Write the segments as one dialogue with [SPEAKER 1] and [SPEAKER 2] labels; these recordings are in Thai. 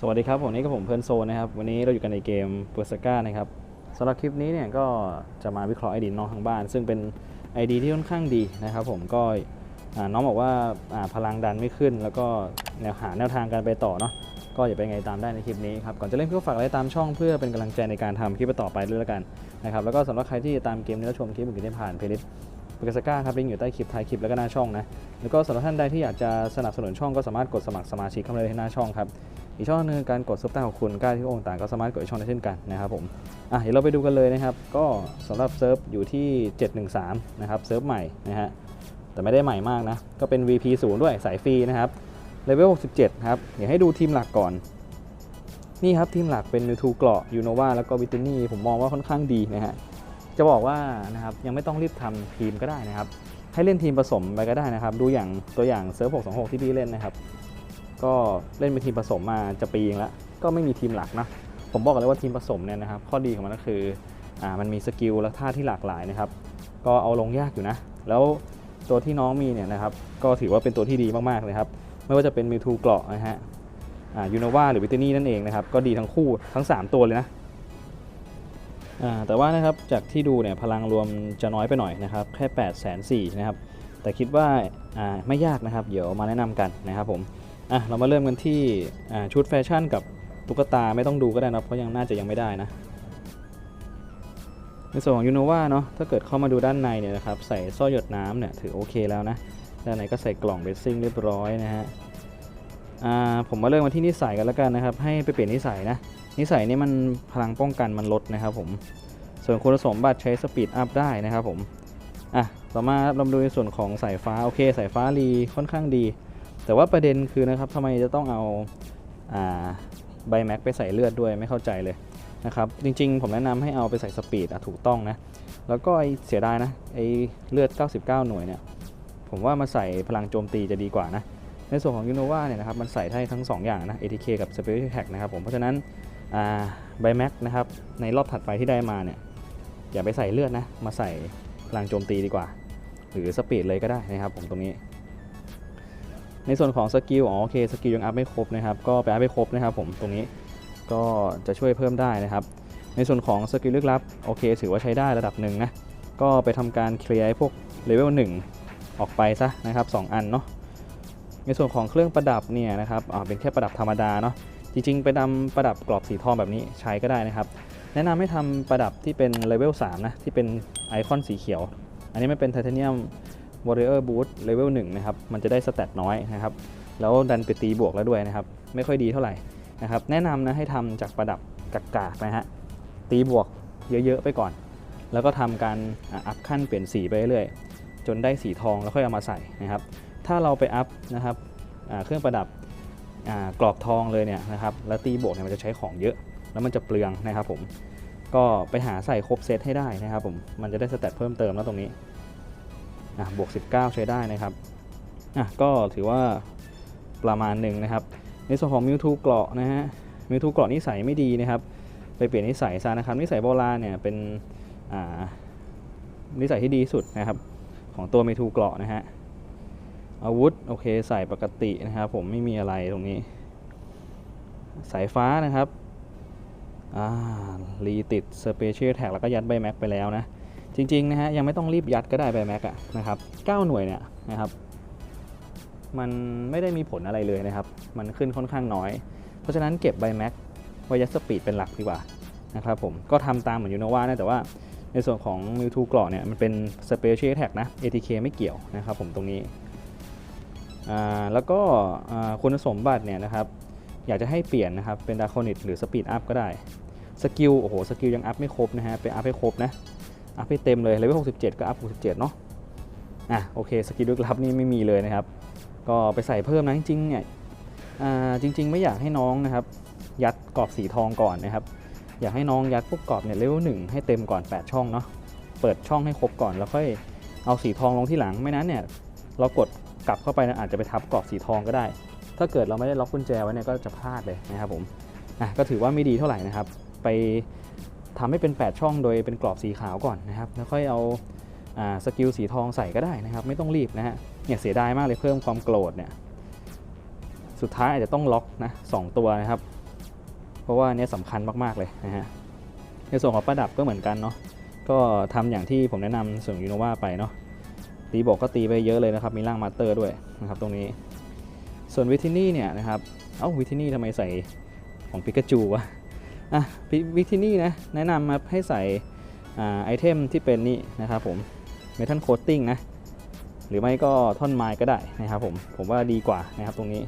[SPEAKER 1] สวัสดีครับผมนี่ก็ผมเพื่อนโซนนะครับ วันนี้เราอยู่กันในเกมเปอร์สก้านะครับสำหรับคลิปนี้เนี่ยก็จะมาวิเคราะห์ไอดีน้องทางบ้าน ซึ่งเป็น ID ที่ค่อนข้างดีนะครับผมก็น้องบอกว่าาพลังดันไม่ขึ้น แล้วก็แนวหาแนวทางการไปต่อเนาะก็อย่าไปไงตามได้ในคลิปนี้ครับก่อนจะเล่นก็ฝากไลค์ตามช่องเพื่อเป็นกำลังใจในการทำคลิปต่อไปด้วยแล้วกันนะครับแล้วก็สำหรับใครที่ตามเกมนี้แล้วชมคลิปอื่นๆได้ผ่านเพลย์ลิสต์เปอร์สก้าครับลิงก์อยู่ใต้คลิปท้ายคลิปแล้วก็หน้าช่องนะแล้วก็สำหรับท่านใดที่อยากจะสนับสนุนช่องก็สามารถกดสมัครสมาชิกเข้ามาได้ที่หน้าช่องครับ อีกช่องหนึงการกดซุปเปอร์ของคุณกล้าที่องต่างก็สามารถกดอีกช่องได้เช่นกันนะครับผมอะเดี๋ยวเราไปดูกันเลยนะครับ ก็สำหรับเซิร์ฟอยู่ที่ 713 นะครับเซิร์ฟใหม่นะฮะแต่ไม่ได้ใหม่มากนะ ก็เป็น VP 0ด้วยสายฟรีนะครับเลเวล67 ครับ เดี๋ยวให้ดูทีมหลักก่อน นี่ครับทีมหลักเป็นมิวทูเกราะยูโนวาแล้วก็วิตนี่ผมมองว่าค่อนข้างดีนะฮะจะบอกว่านะครับยังไม่ต้องรีบทำทีมก็ได้นะครับ ให้เล่นทีมผสมไปก็ได้นะครับ ดูอย่างตัวอย่างเซิร์ฟ626 ที่พี่เล่นนะครับ ก็เล่นเป็นทีมผสมมาจะปีนึงแล้ว ก็ไม่มีทีมหลักนะ ผมบอกกันเลยว่าทีมผสมเนี่ยนะครับ ข้อดีของมันก็คืออ่ามันมีสกิลและท่าที่หลากหลายนะครับ ก็เอาลงยากอยู่นะ แล้วตัวที่น้องมีเนี่ยนะครับ ก็ถือว่าเป็นตัวที่ดีมากๆเลยครับ ไม่ว่าจะเป็นมิวทูเกราะนะฮะยูโนวาหรือวิตนี่นั่นเองนะครับ ก็ดีทั้งคู่ทั้ง 3 ตัวเลยนะแต่ว่านะครับจากที่ดูเนี่ยพลังรวมจะน้อยไปหน่อยนะครับแค่8 4 0 0 0นะครับแต่คิดว่าอ่าไม่ยากนะครับ เดี๋ยวมาแนะนำกันนะครับผม อะเรามาเริ่มกันที่ชุดแฟชั่นกับตุ๊กตาไม่ต้องดูก็ได้นะเพราะยังน่าจะยังไม่ได้นะในส่วนของยูโนวาเนาะถ้าเกิดเข้ามาดูด้านในเนี่ยนะครับใส่สร้อยหยดน้ำเนี่ยถือโอเคแล้วนะด้านในก็ใส่กล่องเบสซิ่งเรียบร้อยนะฮะอ่าผมมาเริ่มมาที่นิสัยกันแล้วกันนะครับ ให้ไปเปลี่ยนนิสัยนะ นิสัยนี่มันพลังป้องกันมันลดนะครับผม ส่วนคุณสมบัติใช้สปีดอัพได้นะครับผม อะ ต่อมาเราดูในส่วนของสายฟ้า โอเค สายฟ้ารีค่อนข้างดี แต่ว่าประเด็นคือนะครับทำไมจะต้องเอาใบแม็กไปใส่เลือดด้วยไม่เข้าใจเลยนะครับจริงๆ ผมแนะนำให้เอาไปใส่สปีดอะถูกต้องนะแล้วก็ไอเสียดายนะไอเลือด 99 หน่วยเนี่ยผมว่ามาใส่พลังโจมตีจะดีกว่านะในส่วนของยูโนวาเนี่ยนะครับมันใส่ได้ทั้ง 2 อย่างนะ ATK กับ Special Attack นะครับผมเพราะฉะนั้นใบแม็กนะครับในรอบถัดไปที่ได้มาเนี่ยอย่าไปใส่เลือดนะมาใส่พลังโจมตีดีกว่า หรือสปีดเลยก็ได้นะครับผมตรงนี้ ในส่วนของสกิลอ๋อโอเคสกิลยังอัพไม่ครบนะครับก็ไปอัพให้ครบนะครับผมตรงนี้ก็จะช่วยเพิ่มได้นะครับ ในส่วนของสกิลลึกลับโอเคถือว่าใช้ได้ระดับหนึ่งนะก็ไปทำการเคลียร์ไอ้พวกเลเวล1ออกไปซะนะครับ2อันเนาะในส่วนของเครื่องประดับเนี่ยนะครับอ่าเป็นแค่ประดับธรรมดาเนาะจริงๆ ไปนำประดับกรอบสีทองแบบนี้ใช้ก็ได้นะครับ แนะนำให้ทำประดับที่เป็นเลเวล3นะที่เป็นไอคอนสีเขียว อันนี้ไม่เป็นไทเทเนียม Warrior Boot Level 1นะครับมันจะได้สเตตน้อยนะครับแล้วดันไปตีบวกแล้วด้วยนะครับไม่ค่อยดีเท่าไหร่นะครับแนะนำนะให้ทำจากประดับกากๆนะฮะตีบวกเยอะๆไปก่อน แล้วก็ทำการอัพขั้นเปลี่ยนสีไปเรื่อยๆจนได้สีทองแล้วค่อยเอามาใส่นะครับถ้าเราไปอัพนะครับเครื่องประดับกรอบทองเลยเนี่ยนะครับแล้วตีบวกเนี่ยมันจะใช้ของเยอะ แล้วมันจะเปลืองนะครับผมก็ไปหาใส่ครบเซตให้ได้นะครับผมมันจะได้สเตตเพิ่มเติมแล้วตรงนี้ อะบวก 19 ใช้ได้นะครับอะก็ถือว่าประมาณหนึ่งนะครับ ในส่วนของมิวทูเกราะนะฮะมิวทูเกราะนิสัยไม่ดีนะครับ ไปเปลี่ยนนิสัยซะนะครับ นิสัยโบราณเนี่ยเป็นอ่านิสัยที่ดีสุดนะครับ ของตัวมิวทูเกราะนะฮะอาวุธโอเคใส่ปกตินะครับ ผมไม่มีอะไรตรงนี้ สายฟ้านะครับอ่ารีติดสเปเชียลแท็กแล้วก็ยัดใบแม็กไปแล้วนะ จริงๆนะฮะยังไม่ต้องรีบยัดก็ได้ใบแม็กอะนะครับ9หน่วยเนี่ยนะครับ มันไม่ได้มีผลอะไรเลยนะครับ มันขึ้นค่อนข้างน้อย เพราะฉะนั้นเก็บใบแม็กไว้ยัดสปีดเป็นหลักดีกว่านะครับผมก็ทำตามเหมือนยูโนวานะแต่ว่าในส่วนของมิวทูกรอเนี่ยมันเป็นสเปเชียลแท็กนะ ATK ไม่เกี่ยวนะครับผมตรงนี้อ่าแล้วก็อ่าคุณสมบัติเนี่ยนะครับอยากจะให้เปลี่ยนนะครับเป็นดาร์คอนิตหรือสปีดอัพก็ได้สกิลโอ้โหสกิลยังอัพไม่ครบนะฮะไปอัพให้ครบนะ อัพให้เต็มเลยเลเวล67 ก็อัพ67 เนาะอะโอเคสกิลลึกลับนี่ไม่มีเลยนะครับ ก็ไปใส่เพิ่มนะจริงๆเนี่ยอ่าจริง ๆ ไม่อยากให้น้องนะครับ ยัดกรอบสีทองก่อนนะครับ อยากให้น้องยัดพวกกรอบเนี่ยเลเวล1ให้เต็มก่อน 8 ช่องเนาะเปิดช่องให้ครบก่อนแล้วค่อยเอาสีทองลงที่หลังไม่นั้นเนี่ยเรากดกลับเข้าไปนะอาจจะไปทับกรอบสีทองก็ได้ ถ้าเกิดเราไม่ได้ล็อกกุญแจไว้เนี่ยก็จะพลาดเลยนะครับผมอะก็ถือว่าไม่ดีเท่าไหร่นะครับ ไป ทำให้เป็น 8 ช่องโดยเป็นกรอบสีขาวก่อนนะครับ แล้วค่อยเอาสกิลสีทองใส่ก็ได้นะครับ ไม่ต้องรีบนะฮะเนี่ยเสียดายมากเลยเพิ่มความโกรธเนี่ยสุดท้ายอาจจะต้องล็อกนะสองตัวนะครับ เพราะว่าเนี้ยสำคัญมากๆเลยนะฮะในส่วนของประดับก็เหมือนกันเนาะก็ทำอย่างที่ผมแนะนำส่วนยูโนวาไปเนาะตีบอกก็ตีไปเยอะเลยนะครับ มีร่างมาสเตอร์ด้วยนะครับตรงนี้ ส่วนวิทินี่เนี่ยนะครับ เอ้าวิทินี่ทำไมใส่ของปิกาจูวะ อะวิทินี่นะแนะนำมาให้ใส่อาไอเทมที่เป็นนี่นะครับผมเมทัลโคตติ้งนะหรือไม่ก็ท่อนไม้ก็ได้นะครับผมผมว่าดีกว่านะครับตรงนี้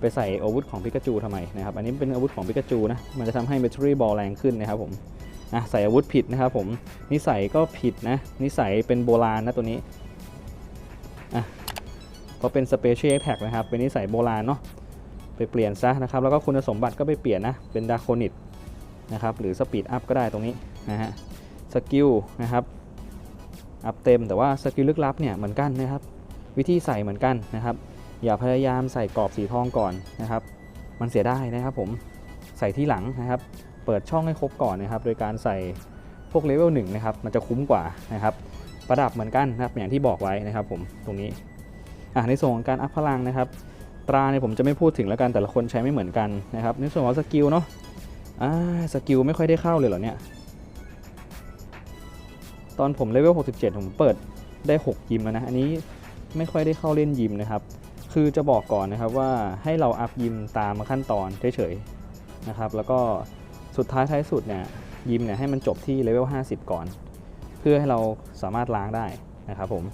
[SPEAKER 1] ไปใส่อาวุธของปิกาจูทำไมนะครับอันนี้เป็นอาวุธของปิกาจูนะมันจะทำให้แบตเตอรี่บอลแรงขึ้นนะครับผมอะใส่อาวุธผิดนะครับผมนิสัยก็ผิดนะนิสัยเป็นโบราณนะตัวนี้อะเพราะเป็นสเปเชียลแท็กนะครับเป็นนิสัยโบราณเนาะไปเปลี่ยนซะนะครับแล้วก็คุณสมบัติก็ไปเปลี่ยนนะเป็นดาโคนิต นะครับหรือสปีดอัพก็ได้ตรงนี้นะฮะสกิลนะครับอัพเต็มแต่ว่าสกิลลึกลับเนี่ยเหมือนกันนะครับ วิธีใส่เหมือนกันนะครับ อย่าพยายามใส่กรอบสีทองก่อนนะครับ มันเสียได้นะครับผมใส่ที่หลังนะครับ เปิดช่องให้ครบก่อนนะครับ โดยการใส่พวกเลเวลหนึ่งนะครับ มันจะคุ้มกว่านะครับ ประดับเหมือนกันนะครับอย่างที่บอกไว้นะครับผมตรงนี้อะในส่วนของการอัพพลังนะครับ ตราเนี่ยผมจะไม่พูดถึงแล้วกันแต่ละคนใช้ไม่เหมือนกันนะครับ ในส่วนของสกิลเนาะ อ่าสกิลไม่ค่อยได้เข้าเลยเหรอเนี่ย ตอนผมเลเวล 67 ผมเปิดได้ 6 ยิมแล้วนะ อันนี้ไม่ค่อยได้เข้าเล่นยิมนะครับ คือจะบอกก่อนนะครับว่าให้เราอัพยิมตามขั้นตอนเฉยๆนะครับ แล้วก็สุดท้ายท้ายสุดเนี่ยยิมเนี่ยให้มันจบที่เลเวล 50 ก่อน เพื่อให้เราสามารถล้างได้นะครับผม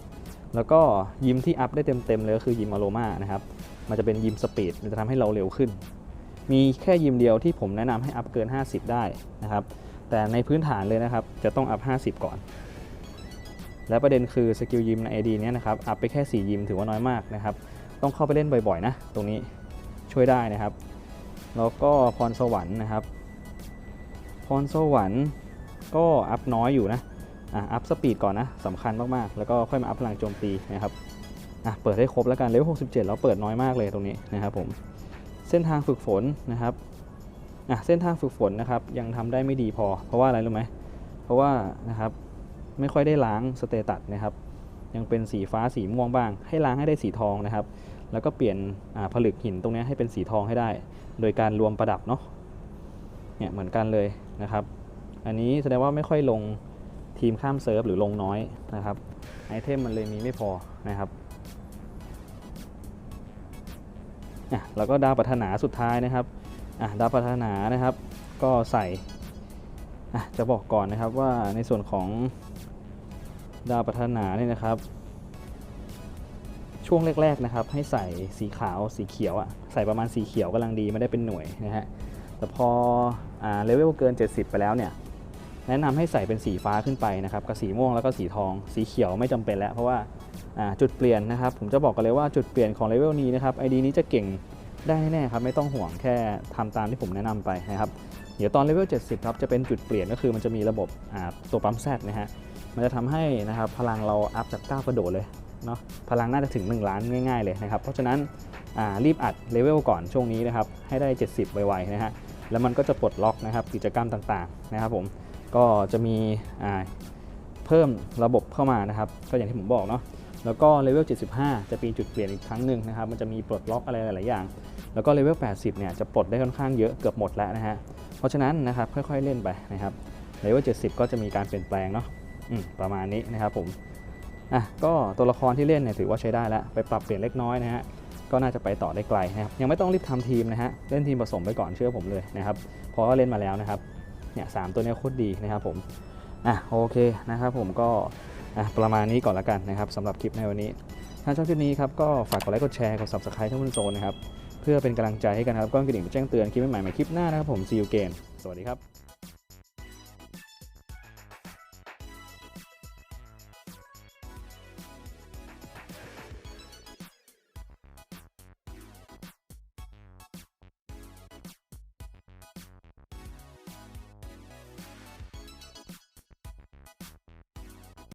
[SPEAKER 1] แล้วก็ยิมที่อัพได้เต็มๆเลยก็คือยิมอโรมานะครับ มันจะเป็นยิมสปีด มันจะทำให้เราเร็วขึ้น มีแค่ยิมเดียวที่ผมแนะนำให้อัพเกิน 50 ได้นะครับ แต่ในพื้นฐานเลยนะครับจะต้องอัพ 50 ก่อน และประเด็นคือสกิลยิมใน AD เนี้ยนะครับอัพไปแค่ 4 ยิมถือว่าน้อยมากนะครับ ต้องเข้าไปเล่นบ่อยๆนะ ตรงนี้ช่วยได้นะครับ แล้วก็พรสวรรค์นะครับพรสวรรค์ก็อัพน้อยอยู่นะอะอัพสปีดก่อนนะสำคัญมากๆ แล้วก็ค่อยมาอัพพลังโจมตีนะครับอะเปิดให้ครบแล้วกันเลเวล67 แล้วเปิดน้อยมากเลยตรงนี้นะครับผม เส้นทางฝึกฝนนะครับอะเส้นทางฝึกฝนนะครับยังทำได้ไม่ดีพอ เพราะว่าอะไรรู้ไหมเพราะว่านะครับไม่ค่อยได้ล้างสเตตัสนะครับยังเป็นสีฟ้าสีม่วงบ้าง ให้ล้างให้ได้สีทองนะครับ แล้วก็เปลี่ยนผลึกหินตรงนี้ให้เป็นสีทองให้ได้ โดยการรวมประดับเนาะเนี่ยเหมือนกันเลยนะครับ อันนี้แสดงว่าไม่ค่อยลงทีมข้ามเซิร์ฟหรือลงน้อยนะครับไอเทมมันเลยมีไม่พอนะครับ อะแล้วก็ดาวปรารถนาสุดท้ายนะครับอะดาวปรารถนานะครับก็ใส่อะจะบอกก่อนนะครับว่าในส่วนของดาวปรารถนาเนี่ยนะครับ ช่วงแรกๆนะครับ ให้ใส่สีขาวสีเขียวอะใส่ประมาณสีเขียวกำลังดีไม่ได้เป็นหน่วยนะฮะแต่พออ่าเลเวลเกิน 70 ไปแล้วเนี่ยแนะนำให้ใส่เป็นสีฟ้าขึ้นไปนะครับกับสีม่วงแล้วก็สีทอง สีเขียวไม่จำเป็นแล้วเพราะว่า จุดเปลี่ยนนะครับ ผมจะบอกกันเลยว่าจุดเปลี่ยนของเลเวลนี้นะครับไอดีนี้จะเก่งได้แน่ครับไม่ต้องห่วงแค่ทำตามที่ผมแนะนำไปนะครับ เดี๋ยวตอนเลเวล70 ครับ จะเป็นจุดเปลี่ยนก็คือมันจะมีระบบตัวปั๊มแซดนะฮะมันจะทำให้นะครับพลังเราอัพจาก 9 กระโดดเลยเนาะพลังน่าจะถึง 1 ล้านง่ายๆเลยนะครับ เพราะฉะนั้นรีบอัดเลเวลก่อนช่วงนี้นะครับให้ได้ 70 ไวๆนะฮะแล้วมันก็จะปลดล็อกนะครับกิจกรรมต่างๆนะครับผมก็จะมีเพิ่มระบบเข้ามานะครับ ก็อย่างที่ผมบอกเนาะ แล้วก็เลเวล 75 จะเป็นจุดเปลี่ยนอีกครั้งหนึ่งนะครับ มันจะมีปลดล็อกอะไรหลาย ๆ อย่าง แล้วก็เลเวล 80 เนี่ยจะปลดได้ค่อนข้างเยอะเกือบหมดแล้วนะฮะ เพราะฉะนั้นนะครับค่อย ๆ เล่นไปนะครับเลเวล 70 ก็จะมีการเปลี่ยนแปลงเนาะอืมประมาณนี้นะครับผมอะก็ตัวละครที่เล่นเนี่ยถือว่าใช้ได้แล้ว ไปปรับเปลี่ยนเล็กน้อยนะฮะก็น่าจะไปต่อได้ไกลนะครับยังไม่ต้องรีบทำทีมนะฮะเล่นทีมผสมไปก่อนเชื่อผมเลยนะครับเพราะว่าเล่นมาแล้วนะครับเนี่ยสามตัวเนี้ยโคตรดีนะครับผมอะโอเคนะครับผมก็ อะประมาณนี้ก่อนละกันนะครับสำหรับคลิปในวันนี้ ถ้าชอบคลิปนี้ครับก็ฝากกดไลค์กดแชร์กด subscribe ช่องคุณโซนนะครับเพื่อเป็นกำลังใจให้กันครับก็กระดิ่งแจ้งเตือนคลิปใหม่ๆในคลิปหน้านะครับผมซีอูเกนสวัสดีครับ